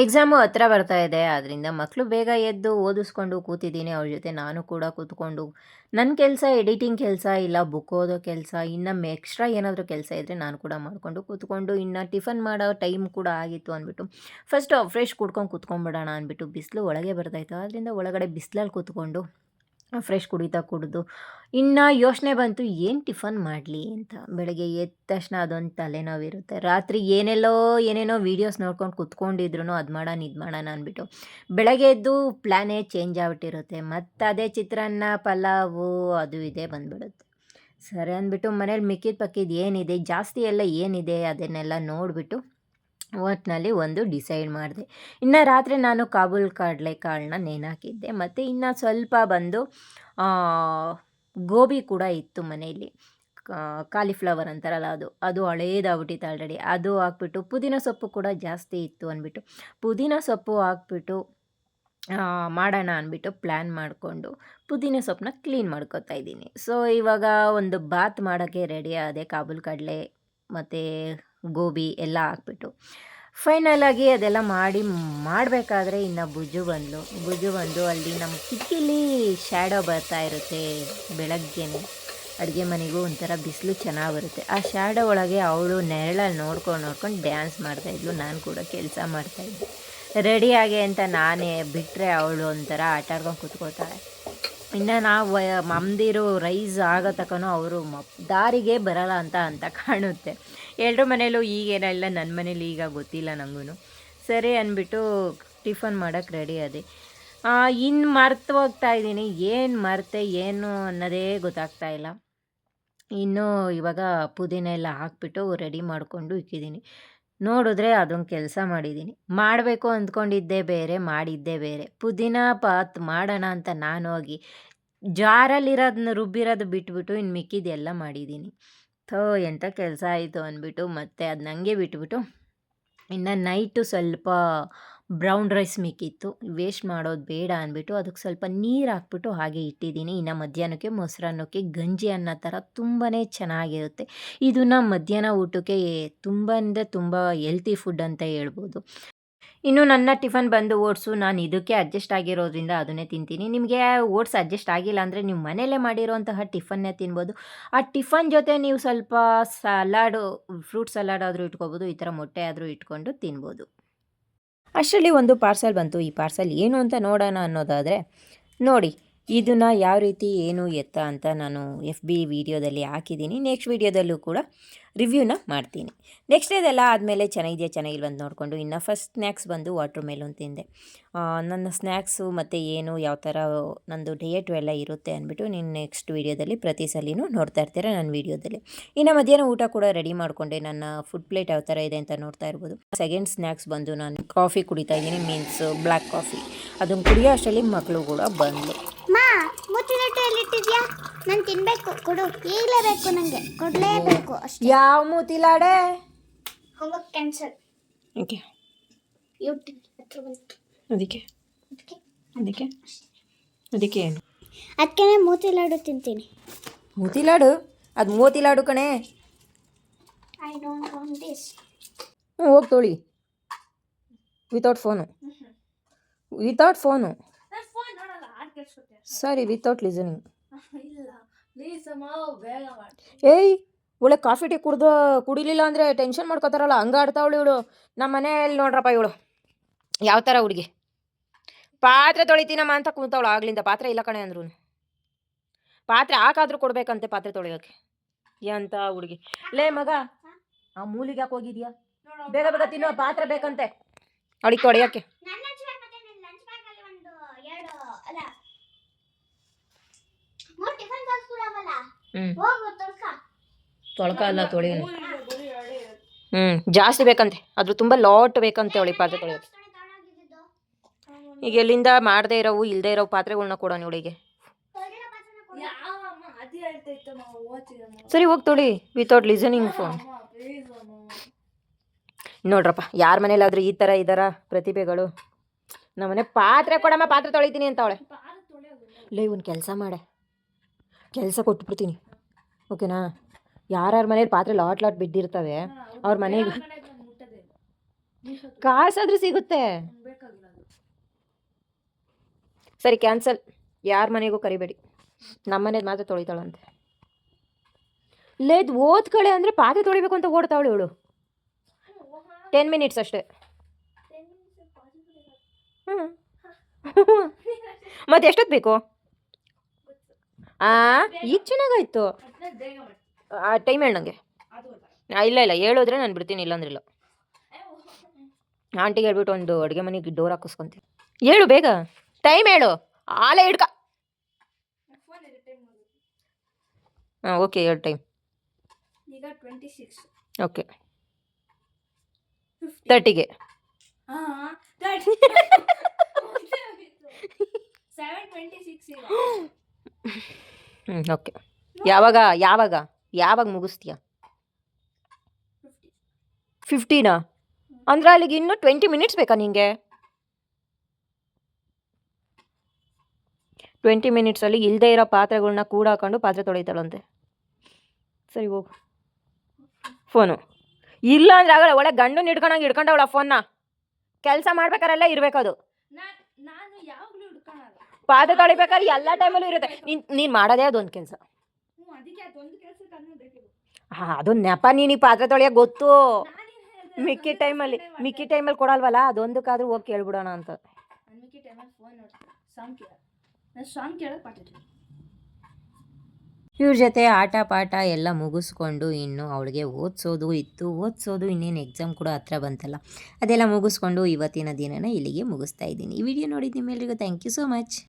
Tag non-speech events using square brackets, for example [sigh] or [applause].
Exam ಹತ್ರ ಬರ್ತಾ ಇದೆ. ಆದ್ದರಿಂದ ಮಕ್ಕಳು ಬೇಗ ಎದ್ದು ಓದಿಸ್ಕೊಂಡು ಕೂತಿದ್ದೀನಿ. ಅವ್ರ ಜೊತೆ ನಾನು ಕೂಡ ಕೂತ್ಕೊಂಡು ನನ್ನ ಕೆಲಸ, ಎಡಿಟಿಂಗ್ ಕೆಲಸ, ಇಲ್ಲ ಬುಕ್ ಓದೋ ಕೆಲಸ, ಇನ್ನು ಎಕ್ಸ್ಟ್ರಾ ಏನಾದರೂ ಕೆಲಸ ಇದ್ದರೆ ನಾನು ಕೂಡ ಮಾಡಿಕೊಂಡು ಕೂತ್ಕೊಂಡು, ಇನ್ನು ಟಿಫನ್ ಮಾಡೋ ಟೈಮ್ ಕೂಡ ಆಗಿತ್ತು ಅಂದ್ಬಿಟ್ಟು ಫಸ್ಟು ಫ್ರೆಶ್ ಕುಡ್ಕೊಂಡು ಕೂತ್ಕೊಂಡ್ಬಿಡೋಣ ಅಂದ್ಬಿಟ್ಟು ಬಿಸಿಲು ಒಳಗೆ ಬರ್ತಾಯಿತ್ತು ಆದ್ದರಿಂದ ಒಳಗಡೆ ಬಿಸಿಲಲ್ಲಿ ಕೂತ್ಕೊಂಡು ಫ್ರೆಶ್ ಕುಡಿತಾ ಕುಡಿದು, ಇನ್ನು ಯೋಚನೆ ಬಂತು, ಏನು ಟಿಫನ್ ಮಾಡಲಿ? ಅಂತ. ಬೆಳಗ್ಗೆ ಎದ್ದ ತಕ್ಷಣ ಅದೊಂದು ತಲೆನೋವಿರುತ್ತೆ. ರಾತ್ರಿ ಏನೆಲ್ಲೋ, ಏನೇನೋ ವೀಡಿಯೋಸ್ ನೋಡ್ಕೊಂಡು ಕುತ್ಕೊಂಡಿದ್ರು ಅದು ಮಾಡೋಣ ಇದು ಮಾಡೋಣ ಅಂದ್ಬಿಟ್ಟು ಬೆಳಗ್ಗೆ ಎದ್ದು ಪ್ಲ್ಯಾನೇ ಚೇಂಜ್ ಆಗ್ಬಿಟ್ಟಿರುತ್ತೆ. ಮತ್ತು ಅದೇ ಚಿತ್ರಾನ್ನ, ಪಲಾವು, ಅದು ಇದೇ ಬಂದ್ಬಿಡುತ್ತೆ. ಸರಿ ಅಂದ್ಬಿಟ್ಟು ಮನೇಲಿ ಮಿಕ್ಕಿದ ಪಕ್ಕಿದ ಏನಿದೆ, ಜಾಸ್ತಿ ಎಲ್ಲ ಏನಿದೆ ಅದನ್ನೆಲ್ಲ ನೋಡಿಬಿಟ್ಟು ಒಟ್ಟಿನಲ್ಲಿ ಒಂದು ಡಿಸೈಡ್ ಮಾಡಿದೆ. ಇನ್ನು ರಾತ್ರಿ ನಾನು ಕಾಬೂಲ್ ಕಡಲೆಕಾಳನ್ನ ನೆನೆಹಾಕಿದ್ದೆ ಮತ್ತು ಇನ್ನು ಸ್ವಲ್ಪ ಬಂದು ಗೋಬಿ ಕೂಡ ಇತ್ತು ಮನೆಯಲ್ಲಿ. ಕಾಲಿಫ್ಲವರ್ ಅಂತಾರಲ್ಲ ಅದು. ಅದು ಹಳೇದಾಗ್ಬಿಟ್ಟಿತ್ತು ಆಲ್ರೆಡಿ ಅದು ಹಾಕ್ಬಿಟ್ಟು, ಪುದೀನ ಸೊಪ್ಪು ಕೂಡ ಜಾಸ್ತಿ ಇತ್ತು ಅಂದ್ಬಿಟ್ಟು. ಪುದೀನ ಸೊಪ್ಪು ಹಾಕ್ಬಿಟ್ಟು ಮಾಡೋಣ ಅಂದ್ಬಿಟ್ಟು ಪ್ಲ್ಯಾನ್ ಮಾಡಿಕೊಂಡು, ಪುದೀನ ಸೊಪ್ಪನ್ನ ಕ್ಲೀನ್ ಮಾಡ್ಕೊತಾ ಇದ್ದೀನಿ. ಸೊ ಇವಾಗ ಒಂದು ಬಾತ್ ಮಾಡೋಕ್ಕೆ ರೆಡಿ ಆದೆ. ಕಾಬೂಲ್ ಕಡಲೆ, ಮತ್ತು ಗೋಬಿ ಎಲ್ಲ ಹಾಕ್ಬಿಟ್ಟು. ಫೈನಲ್ ಆಗಿ ಅದೆಲ್ಲ ಮಾಡಿ ಮಾಡಬೇಕಾದ್ರೆ ಇನ್ನು ಬುಜು ಬಂದಳು ಬುಜು ಬಂದು ಅಲ್ಲಿ ನಮ್ಮ ಕಿಟಕಿಲಿ ಶ್ಯಾಡೋ ಬರ್ತಾ ಇರುತ್ತೆ ಬೆಳಗ್ಗೆನೆ. ಅಡುಗೆ ಮನೆಗೂ ಒಂಥರ ಬಿಸಿಲು ಚೆನ್ನಾಗಿ ಬರುತ್ತೆ. ಆ ಶ್ಯಾಡೋ ಒಳಗೆ ಅವಳು ನೆರಳಲ್ಲಿ ನೋಡ್ಕೊಂಡು ನೋಡ್ಕೊಂಡು ಡ್ಯಾನ್ಸ್ ಮಾಡ್ತಾಯಿದ್ಲು ನಾನು ಕೂಡ ಕೆಲಸ ಮಾಡ್ತಾಯಿದ್ದೆ ರೆಡಿಯಾಗೆ ಅಂತ ನಾನೇ ಬಿಟ್ಟರೆ ಅವಳು ಒಂಥರ ಆಟಾಡ್ಕೊಂಡು ಕೂತ್ಕೋತಾಳೆ ಇನ್ನು ನಾವು ಮಮ್ದಿರು ರೈಸ್ ಆಗೋ ತಕನೋ ಅವರು ದಾರಿಗೆ ಬರಲ್ಲ ಅಂತ ಅಂತ ಕಾಣುತ್ತೆ. ಎಲ್ಲರ ಮನೇಲೂ ಈಗೇನಿಲ್ಲ ನನ್ನ ಮನೇಲಿ ಈಗ ಗೊತ್ತಿಲ್ಲ ನನಗೂ ಸರಿ ಅಂದ್ಬಿಟ್ಟು ಟಿಫನ್ ಮಾಡೋಕ್ಕೆ ರೆಡಿ ಅದೇ. ಇನ್ನು ಮರ್ತು ಹೋಗ್ತಾ ಇದ್ದೀನಿ. ಏನು ಮರ್ತೆ, ಏನು ಅನ್ನೋದೇ ಗೊತ್ತಾಗ್ತಾ ಇಲ್ಲ. ಇನ್ನೂ ಇವಾಗ ಪುದೀನ ಎಲ್ಲ ಹಾಕ್ಬಿಟ್ಟು ರೆಡಿ ಮಾಡಿಕೊಂಡು ಇಕ್ಕಿದ್ದೀನಿ. ನೋಡಿದ್ರೆ ಅದೊಂದು ಕೆಲಸ ಮಾಡಿದ್ದೀನಿ ಮಾಡಬೇಕು ಅಂದ್ಕೊಂಡಿದ್ದೆ ಬೇರೆ, ಮಾಡಿದ್ದೆ ಬೇರೆ. ಪುದೀನ ಪಾತ್ ಮಾಡೋಣ ಅಂತ ನಾನು ಹೋಗಿ ಜಾರಲ್ಲಿರೋದನ್ನ ರುಬ್ಬಿರೋದು ಬಿಟ್ಬಿಟ್ಟು ಇನ್ನು ಮಿಕ್ಕಿದ್ದೆಲ್ಲ ಮಾಡಿದ್ದೀನಿ ಥೋ ಎಂಥ ಕೆಲಸ ಆಯಿತು ಅಂದ್ಬಿಟ್ಟು ಮತ್ತೆ ಅದು ನನಗೆ ಬಿಟ್ಬಿಟ್ಟು ಇನ್ನು ನೈಟು ಸ್ವಲ್ಪ ಬ್ರೌನ್ ರೈಸ್ ಮಿಕ್ಕಿತ್ತು. ವೇಸ್ಟ್ ಮಾಡೋದು ಬೇಡ ಅಂದ್ಬಿಟ್ಟು ಅದಕ್ಕೆ ಸ್ವಲ್ಪ ನೀರು ಹಾಕ್ಬಿಟ್ಟು ಹಾಗೆ ಇಟ್ಟಿದ್ದೀನಿ. ಇನ್ನು ಮಧ್ಯಾಹ್ನಕ್ಕೆ ಮೊಸರನ್ನಕ್ಕೆ ಗಂಜಿ ಅನ್ನೋ ಥರ ತುಂಬಾ ಚೆನ್ನಾಗಿರುತ್ತೆ. ಇದನ್ನು ಮಧ್ಯಾಹ್ನ ಊಟಕ್ಕೆ ತುಂಬ ಅಂದರೆ ತುಂಬ ಹೆಲ್ತಿ ಫುಡ್ ಅಂತ ಹೇಳ್ಬೋದು. ಇನ್ನು ನನ್ನ ಟಿಫನ್ ಬಂದು ಓಟ್ಸು. ನಾನು ಇದಕ್ಕೆ ಅಡ್ಜಸ್ಟ್ ಆಗಿರೋದ್ರಿಂದ ಅದನ್ನೇ ತಿಂತೀನಿ. ನಿಮಗೆ ಓಟ್ಸ್ ಅಡ್ಜಸ್ಟ್ ಆಗಿಲ್ಲ ಅಂದರೆ ನೀವು ಮನೇಲೇ ಮಾಡಿರೋಂತಹ ಟಿಫನ್ನೇ ತಿನ್ಬೋದು. ಆ ಟಿಫನ್ ಜೊತೆ ನೀವು ಸ್ವಲ್ಪ ಸಲಾಡು ಫ್ರೂಟ್ ಸಲಾಡ್ ಆದರೂ ಇಟ್ಕೋಬೋದು. ಈ ಥರ ಮೊಟ್ಟೆ ಆದರೂ ಇಟ್ಕೊಂಡು ತಿನ್ಬೋದು. ಅಷ್ಟರಲ್ಲಿ ಒಂದು ಪಾರ್ಸಲ್ ಬಂತು. ಈ ಪಾರ್ಸಲ್ ಏನು ಅಂತ ನೋಡೋಣ ಅನ್ನೋದಾದರೆ ನೋಡಿ ಇದನ್ನು ಯಾವ ರೀತಿ ಏನು ಎತ್ತ ಅಂತ ನಾನು ಎಫ್ ಬಿ ವಿಡಿಯೋದಲ್ಲಿ ಹಾಕಿದ್ದೀನಿ. ನೆಕ್ಸ್ಟ್ ವೀಡಿಯೋದಲ್ಲೂ ಕೂಡ ರಿವ್ಯೂನ ಮಾಡ್ತೀನಿ. ನೆಕ್ಸ್ಟ್ ಇದೆಲ್ಲ ಆದಮೇಲೆ ಚೆನ್ನಾಗಿದೆಯಾ ಚೆನ್ನಾಗಿಲ್ಲ ಅಂತ ನೋಡಿಕೊಂಡು ಇನ್ನು ಫಸ್ಟ್ ಸ್ನ್ಯಾಕ್ಸ್ ಬಂದು ವಾಟ್ರ್ ಮೆಲೂನ್ ತಿಂದೆ. ನನ್ನ ಸ್ನ್ಯಾಕ್ಸು ಮತ್ತು ಏನು ಯಾವ ಥರ ನಂದು ಡಯಟು ಎಲ್ಲ ಇರುತ್ತೆ ಅಂದ್ಬಿಟ್ಟು ನೀನು ನೆಕ್ಸ್ಟ್ ವೀಡಿಯೋದಲ್ಲಿ ಪ್ರತಿ ಸಲಿನೂ ನೋಡ್ತಾ ಇರ್ತೀರ ನನ್ನ ವೀಡಿಯೋದಲ್ಲಿ. ಇನ್ನು ಮಧ್ಯಾಹ್ನ ಊಟ ಕೂಡ ರೆಡಿ ಮಾಡಿಕೊಂಡೆ. ನನ್ನ ಫುಡ್ ಪ್ಲೇಟ್ ಯಾವ ಥರ ಇದೆ ಅಂತ ನೋಡ್ತಾ ಇರ್ಬೋದು. ಸೆಕೆಂಡ್ ಸ್ನ್ಯಾಕ್ಸ್ ಬಂದು ನಾನು ಕಾಫಿ ಕುಡಿತಾ ಇದ್ದೀನಿ ಮೀನ್ಸ್ ಬ್ಲ್ಯಾಕ್ ಕಾಫಿ ಅದನ್ನು ಕುಡಿಯೋ ಅಷ್ಟರಲ್ಲಿ ಮಕ್ಕಳು ಕೂಡ ಬಂದು ಎಲ್ಲಿಟ್ಟಿದ್ಯಾ ನಾನು ತಿನ್ಬೇಕು. ಕೊಡು. ಈಗಲೇ ಬೇಕು ನನಗೆ ಕೊಡಲೇಬೇಕು ಅಷ್ಟೇ. ಯಾವ ಮೂತಿಲಾಡೆ? Homework cancel okay. ಯೂಟ್ಯೂಬ್ ಹತ್ರ ಬಂತು. ಅದಕ್ಕೆ? ಅದಕ್ಕೆ? ಅದಕ್ಕೆ? ಏನು? ಅದಕ್ಕೆ ಮೂತಿ ಲಾಡು ತಿಂತೀನಿ. ಮೂತಿಲಾಡು? ಅದು ಮೂತಿಲಾಡು ಕಣೆ. ಐ ಡೋಂಟ್ ವಾಂಟ್ ದಿಸ್ ಹ್ಞೂ ಹೋಗಿ ತೊಳಿ. ವಿತೌಟ್ ಫೋನು ವಿತೌಟ್ ಫೋನು ಸರಿ ವಿತೌಟ್ [laughs] ಲಿಸನಿಂಗ್ ಏಯ್ ಇವಳೆ ಕಾಫಿ ಟೀ ಕುಡ್ದು ಕುಡಿಲಿಲ್ಲ ಅಂದರೆ ಟೆನ್ಷನ್ ಮಾಡ್ಕೋತಾರಲ್ಲ ಹಂಗೆ ಆಡ್ತಾವಳು ಇವಳು. ನಮ್ಮ ಮನೆಯಲ್ಲಿ ನೋಡ್ರಪ್ಪ ಇವಳು. ಯಾವ ಥರ ಹುಡುಗಿ? ಪಾತ್ರೆ ತೊಳಿತೀನಮ್ಮ ಅಂತ ಕೂತವಳು ಆಗ್ಲಿಂದ. ಪಾತ್ರೆ ಇಲ್ಲ ಕಣೆ ಅಂದ್ರು ಪಾತ್ರೆ ಹಾಕಾದ್ರೂ ಕೊಡ್ಬೇಕಂತೆ ಪಾತ್ರೆ ತೊಳೆಯೋಕೆ. ಎಂತ ಹುಡುಗಿ. ಲೇ ಮಗ ಆ ಮೂಲಿಗೆ ಯಾಕೆ ಹೋಗಿದ್ಯಾ? ಬೇಗ ಬೇಗ ತಿನ್ನೋ ಪಾತ್ರೆ ಬೇಕಂತೆ. ಅಡಿಗೆ ತೊಳೆಯೋಕ್ಕೆ ನನ್ನ ಲಂಚ್ ಬ್ಯಾಗ್ ಮತ್ತೆ ನಿನ್ನ ಲಂಚ್ ಬ್ಯಾಗ್ ಅಲ್ಲಿ ಒಂದು ಎರಡು ಅಲ್ಲ ಮೂರು ಟಿಫನ್ ಬಾಕ್ಸ್ ಕೂಡ ಅವಲ್ಲ ಹ್ಞೂ ಹೋಗು ತೊಳ್ಕ ಅಲ್ಲ ತೊಳಿ ಹ್ಞೂ ಜಾಸ್ತಿ ಬೇಕಂತೆ. ಅದ್ರ ತುಂಬ ಲಾಟ್ ಬೇಕಂತೆ ಅವಳಿ ಪಾತ್ರೆ ತೊಳೆಯೋದು. ಈಗ ಎಲ್ಲಿಂದ ಮಾಡದೇ ಇರೋವು ಇಲ್ಲದೆ ಇರೋ ಪಾತ್ರೆಗಳನ್ನ ಕೊಡೋಣ ಇವಳಿಗೆ ಸರಿ, ಹೋಗಿ ತೊಳಿ. ವಿತೌಟ್ ಲಿಸನಿಂಗ್ ಫೋನ್ ನೋಡ್ರಪ್ಪ, ಯಾರ ಮನೇಲಾದ್ರೂ ಈ ಥರ ಇದ್ದಾರ ಪ್ರತಿಭೆಗಳು. ನಮ್ಮನೆ ಪಾತ್ರೆ ಕೊಡಮ್ಮ, ಪಾತ್ರೆ ತೊಳಿತೀನಿ ಅಂತ ಅವಳೆ. ಲೇ ಒಂದು ಕೆಲಸ ಮಾಡೆ. ಕೆಲಸ ಕೊಟ್ಬಿಡ್ತೀನಿ. ಓಕೆನಾ? ಯಾರ್ಯಾರ ಮನೇಲಿ ಪಾತ್ರೆ ಲಾಟ್ ಲಾಟ್ ಬಿದ್ದಿರ್ತವೆ ಅವ್ರ ಮನೆಗೆ ಕಾಸಾದ್ರೂ ಸಿಗುತ್ತೆ. ಸರಿ ಕ್ಯಾನ್ಸಲ್. ಯಾರ ಮನೆಗೂ ಕರಿಬೇಡಿ. ನಮ್ಮ ಮನೇದು ಮಾತ್ರ ತೊಳಿತಾಳಂತೆ. ಲೇದ್ ಓದ್ಕಳೆ ಅಂದರೆ ಪಾತ್ರೆ ತೊಳಿಬೇಕು ಅಂತ ಓಡ್ತಾವಳು ಇವಳು. ಟೆನ್ ಮಿನಿಟ್ಸ್ ಅಷ್ಟೇ. ಹ್ಞೂ [laughs] ಮತ್ತೆ ಎಷ್ಟೊತ್ತು ಬೇಕು? ಆ ಈಗ ಚೆನ್ನಾಗಾಯ್ತು. ಆ ಟೈಮ್ ಹೇಳು ನನಗೆ ಇಲ್ಲ ಇಲ್ಲ ಹೇಳಿದ್ರೆ ನಾನು ಬಿಡ್ತೀನಿ ಇಲ್ಲಾಂದ್ರೆ ಇಲ್ಲ. ಆಂಟಿಗೆ ಹೇಳ್ಬಿಟ್ಟು ಒಂದು ಅಡುಗೆ ಮನೆಗೆ ಡೋರ್ ಹಾಕಿಸ್ಕೊಂತೀನಿ. ಹೇಳು ಬೇಗ. ಟೈಮ್ ಹೇಳು. ಆಲೆ ಹಿಡ್ಕ. ಹಾಂ ಓಕೆ ಹೇಳು ಟೈಮ್. ಓಕೆ. ತರ್ಟಿಗೆ ಹಾಂ ಸೆವೆನ್ ಟ್ವೆಂಟಿ ಸಿಕ್ಸ್ ಈಗ ಓಕೆ ಯಾವಾಗ ಯಾವಾಗ ಯಾವಾಗ ಮುಗಿಸ್ತೀಯ? ಫಿಫ್ಟಿ ಫಿಫ್ಟೀನಾ ಅಂದ್ರೆ ಅಲ್ಲಿಗೆ ಇನ್ನೂ ಟ್ವೆಂಟಿ ಮಿನಿಟ್ಸ್ ಬೇಕಾ ನಿಂಗೆ? ಟ್ವೆಂಟಿ ಮಿನಿಟ್ಸಲ್ಲಿ ಇಲ್ಲದೇ ಇರೋ ಪಾತ್ರೆಗಳನ್ನ ಕೂಡ ಹಾಕೊಂಡು ಪಾತ್ರೆ ತೊಳಿತಾಳಂತೆ ಸರಿ, ಹೋಗು. ಫೋನು ಇಲ್ಲ ಅಂದ್ರೆ ಆಗಲ್ಲ ಒಳ್ಳೆ ಗಂಡು ಹಿಡ್ಕೊಂಡಂಗೆ ಹಿಡ್ಕೊಂಡವಳ ಫೋನ್ನ ಕೆಲಸ ಮಾಡ್ಬೇಕಾರೆಲ್ಲ ಇರಬೇಕದು. ನಾನು ನಾನು ಪಾತ್ರೆ ತೊಳಿಬೇಕಾದ್ರೆ ಎಲ್ಲ ಟೈಮಲ್ಲೂ ಇರುತ್ತೆ. ನೀನ್ ನೀನ್ ಮಾಡೋದೇ ಅದೊಂದು ಕೆಲಸ. ಹಾ ಅದು ನೆಪ ನೀನು ಈ ಪಾತ್ರೆ ತೊಳೆಯ ಗೊತ್ತು. ಮಿಕ್ಕಿ ಟೈಮಲ್ಲಿ ಮಿಕ್ಕಿ ಟೈಮಲ್ಲಿ ಕೊಡಲ್ವಲ್ಲ? ಅದೊಂದಕ್ಕಾದ್ರೂ ಹೋಗಿ ಕೇಳ್ಬಿಡೋಣ ಅಂತ. ಇವ್ರ ಜೊತೆ ಆಟ ಪಾಠ ಎಲ್ಲ ಮುಗಿಸ್ಕೊಂಡು ಇನ್ನು ಅವಳಿಗೆ ಓದಿಸೋದು ಇತ್ತು. ಓದಿಸೋದು ಇನ್ನೇನು ಎಕ್ಸಾಮ್ ಕೂಡ ಹತ್ರ ಬಂತಲ್ಲ. ಅದೆಲ್ಲ ಮುಗಿಸ್ಕೊಂಡು ಇವತ್ತಿನ ದಿನನ ಇಲ್ಲಿಗೆ ಮುಗಿಸ್ತಾ ಇದ್ದೀನಿ. ಈ ವಿಡಿಯೋ ನೋಡಿದ ನಿಮ್ಮೆಲ್ರಿಗೂ ಥ್ಯಾಂಕ್ ಯು ಸೋ ಮಚ್